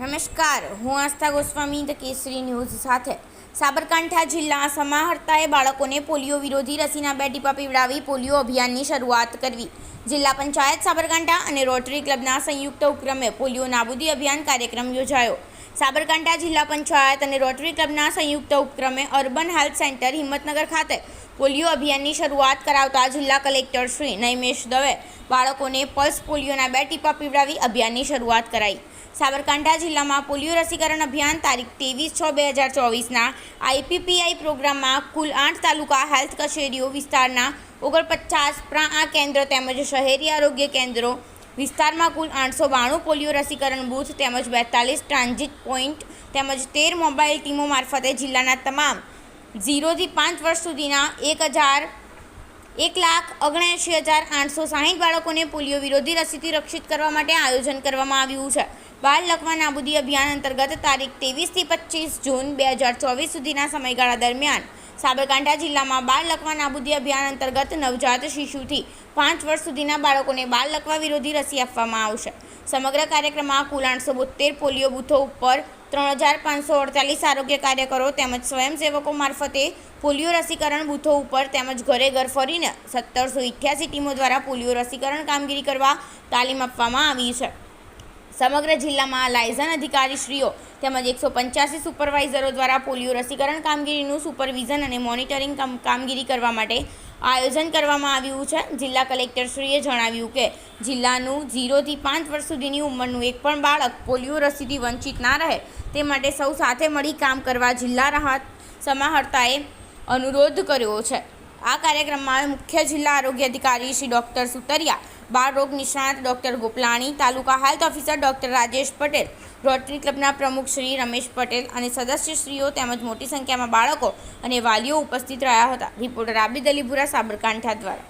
નમસ્કાર. હું આસ્થા Goswami the Kesari news સાથે. સાબરકાંઠા જિલ્લા સમાહર્તાએ બાળકોને પોલિયો વિરોધી રસીના બે ટીપા પીવડાવી પોલિયો અભિયાનની શરૂઆત કરવી. જિલ્લા પંચાયત સાબરકાંઠા અને રોટરી ક્લબના સંયુક્ત ઉપક્રમે પોલિયો નાબૂદી અભિયાન કાર્યક્રમ યોજાયો. સાબરકાંઠા જિલ્લા પંચાયત અને રોટરી ક્લબના સંયુક્ત ઉપક્રમે અર્બન હેલ્થ સેન્ટર હિંમતનગર ખાતે પોલિયો અભિયાનની શરૂઆત કરાવતા જિલ્લા કલેક્ટર શ્રી નૈમેશ દવે બાળકોને પલ્સ પોલિયોના બે ટીપા પીવડાવી અભિયાનની શરૂઆત કરાઈ. સાબરકાંઠા જિલ્લામાં પોલિયો રસીકરણ અભિયાન તારીખ ત્રેવીસ છ બે હજાર ચોવીસના આઈપીપીઆઈ પ્રોગ્રામમાં કુલ આઠ તાલુકા હેલ્થ કચેરીઓ વિસ્તારના ઓગણપચાસ પ્રા કેન્દ્ર તેમજ શહેરી આરોગ્ય કેન્દ્રો વિસ્તારમાં કુલ આઠસો બાણું પોલિયો રસીકરણ બૂથ તેમજ બેતાલીસ ટ્રાન્ઝિટ પોઈન્ટ તેમજ તેર મોબાઈલ ટીમો મારફતે જિલ્લાના તમામ ઝીરોથી પાંચ વર્ષ સુધીના એક હજાર એક લાખ ઓગણએંશી હજાર આઠસો સાહીઠ બાળકોને પોલિયો વિરોધી રસીથી રક્ષિત કરવા માટે આયોજન કરવામાં આવ્યું છે. બાળ લકવા નાબૂદી અભિયાન અંતર્ગત તારીખ ત્રેવીસથી પચીસ જૂન બે હજાર ચોવીસ સુધીના સમયગાળા દરમિયાન સાબરકાંઠા જિલ્લામાં બાળ લકવા નાબૂદી અભિયાન અંતર્ગત નવજાત શિશુથી પાંચ વર્ષ સુધીના બાળકોને બાળ લકવા વિરોધી રસી આપવામાં આવશે. સમગ્ર કાર્યક્રમમાં કુલ આઠસો બોતેર પોલિયો બૂથો ઉપર ત્રણ હજાર પાંચસો અડતાલીસ આરોગ્ય કાર્યકરો તેમજ સ્વયંસેવકો મારફતે પોલિયો રસીકરણ બૂથો ઉપર તેમજ ઘરે ઘર ફરીને સત્તરસો ઇઠ્યાસી ટીમો દ્વારા પોલિયો રસીકરણ કામગીરી કરવા તાલીમ આપવામાં આવી છે. સમગ્ર જિલ્લામાં લાયઝન અધિકારીશ્રીઓ તેમજ એકસો પંચ્યાસી સુપરવાઇઝરો દ્વારા પોલિયો રસીકરણ કામગીરીનું સુપરવિઝન અને મોનિટરિંગ કામગીરી કરવા માટે આયોજન કરવામાં આવ્યું છે. જિલ્લા કલેક્ટરશ્રીએ જણાવ્યું કે જિલ્લાનું ઝીરોથી પાંચ વર્ષ સુધીની ઉંમરનું એક પણ બાળક પોલિયો રસીથી વંચિત ના રહે તે માટે સૌ સાથે મળી કામ કરવા જિલ્લા રાહત સમાહર્તાએ અનુરોધ કર્યો છે. આ કાર્યક્રમમાં મુખ્ય જિલ્લા આરોગ્ય અધિકારી શ્રી ડૉક્ટર સુતરિયા, બાળ રોગ નિષ્ણાત doctor Gopalani, taluka health officer doctor Rajesh Patel, Rotary ક્લબના પ્રમુખ શ્રી રમેશ પટેલ અને સદસ્યશ્રીઓ તેમજ મોટી સંખ્યામાં બાળકો અને વાલીઓ ઉપસ્થિત રહ્યા હતા. રિપોર્ટર આબિદ અલીપુરા સાબરકાંઠા દ્વારા.